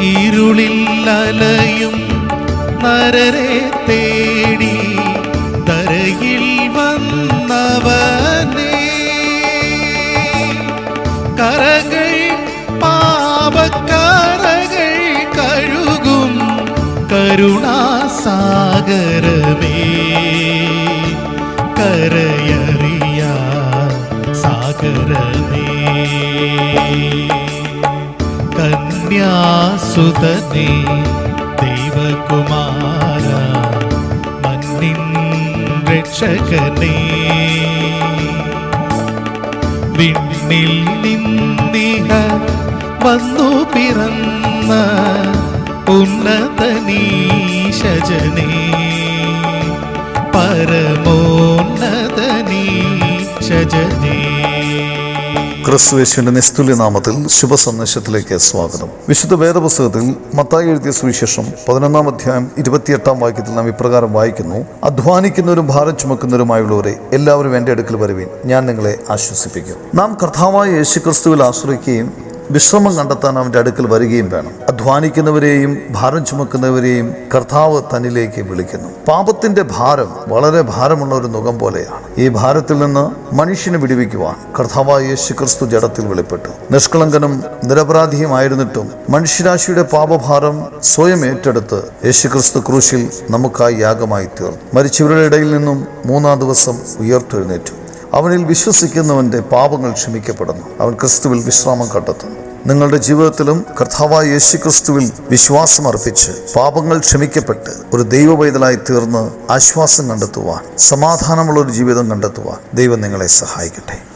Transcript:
ഇരുളിൽ അലയും നരരെ തേടി തരയിൽ വന്നവനേ. കരകൾ പാപക്കരകൾ കഴുകും കരുണാസാഗരമേ. കരയറിയ സാഗരമേ. കന്യാസുതനേ ദൈവകുമാര മന്നിൻ രക്ഷകനേ. വിണ്ണിൽ നിന്നിഹ വന്നു പിറന്ന ഉന്നതനീശജനേ. പരമോന്നതനീശജനേ. ക്രിസ്തുവേശുവിന്റെ നിസ്തുല്യ നാമത്തിൽ ശുഭസന്ദേശത്തിലേക്ക് സ്വാഗതം. വിശുദ്ധ വേദപുസ്തകത്തിൽ മത്തായി എഴുതിയ സുവിശേഷം പതിനൊന്നാം അധ്യായം ഇരുപത്തിയെട്ടാം വാക്യത്തിൽ നാം ഇപ്രകാരം വായിക്കുന്നു. അധ്വാനിക്കുന്നവരും ഭാരം ചുമക്കുന്നവരുമായുള്ളവരെ എല്ലാവരും എന്റെ അടുക്കൽ വരുവീൻ. ഞാൻ നിങ്ങളെ ആശ്വസിപ്പിക്കും. നാം കർത്താവായ യേശു ക്രിസ്തുവിൽ ആശ്രയിക്കുകയും വിശ്രമം കണ്ടെത്താൻ അവന്റെ അടുക്കൽ വരികയും വേണം. അധ്വാനിക്കുന്നവരെയും ഭാരം ചുമക്കുന്നവരെയും കർത്താവ് തന്നിലേക്ക് വിളിക്കുന്നു. പാപത്തിന്റെ ഭാരം വളരെ ഭാരമുള്ള ഒരു മുഖം പോലെയാണ്. ഈ ഭാരത്തിൽ നിന്ന് മനുഷ്യനെ വിടുവിക്കുവാൻ കർത്താവായ യേശു ക്രിസ്തു ജഡത്തിൽ വെളിപ്പെട്ടു. നിഷ്കളങ്കനും നിരപരാധിയുമായിരുന്നിട്ടും മനുഷ്യരാശിയുടെ പാപഭാരം സ്വയം ഏറ്റെടുത്ത് യേശുക്രിസ്തു ക്രൂശിൽ നമുക്കായി യാഗമായി തീർന്നു. മരിച്ചവരുടെ ഇടയിൽ നിന്നും മൂന്നാം ദിവസം ഉയർത്തെഴുന്നേറ്റു. അവനിൽ വിശ്വസിക്കുന്നവന്റെ പാപങ്ങൾ ക്ഷമിക്കപ്പെടുന്നു. അവൻ ക്രിസ്തുവിൽ വിശ്രാമം കണ്ടെത്തുന്നു. നിങ്ങളുടെ ജീവിതത്തിലും കർത്താവായ യേശുക്രിസ്തുവിൽ വിശ്വാസം അർപ്പിച്ച് പാപങ്ങൾ ക്ഷമിക്കപ്പെട്ട് ഒരു ദൈവ പൈതലായി തീർന്ന് ആശ്വാസം കണ്ടെത്തുവാൻ സമാധാനമുള്ള ഒരു ജീവിതം കണ്ടെത്തുവാൻ ദൈവം നിങ്ങളെ സഹായിക്കട്ടെ.